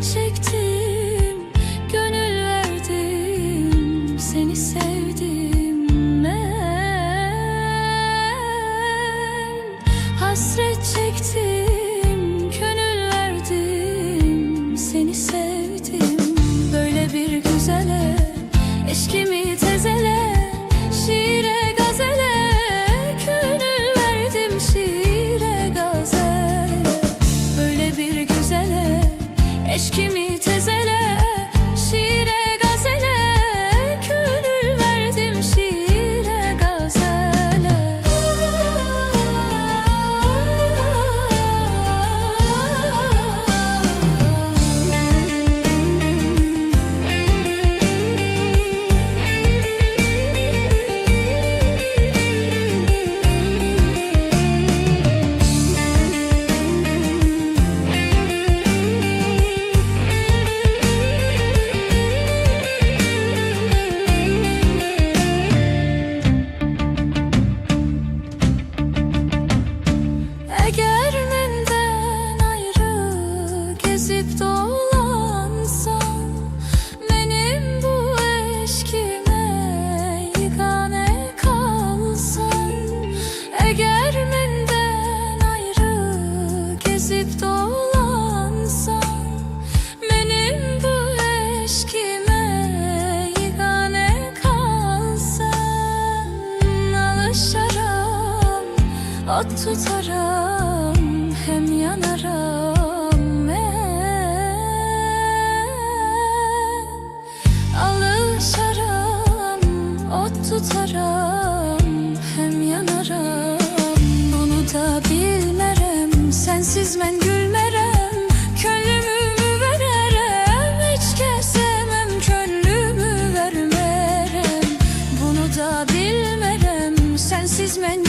çektim, gönül verdim, seni sevdim ben. Hasret çektim. Eşkimi At tutarım hem yanarım ben. Alışarım ot tutarım hem yanarım. Bunu da bilmerem sensiz ben gülmerem. Könlümü vererem hiç kesemem. Könlümü vermerem. Bunu da bilmerem sensiz ben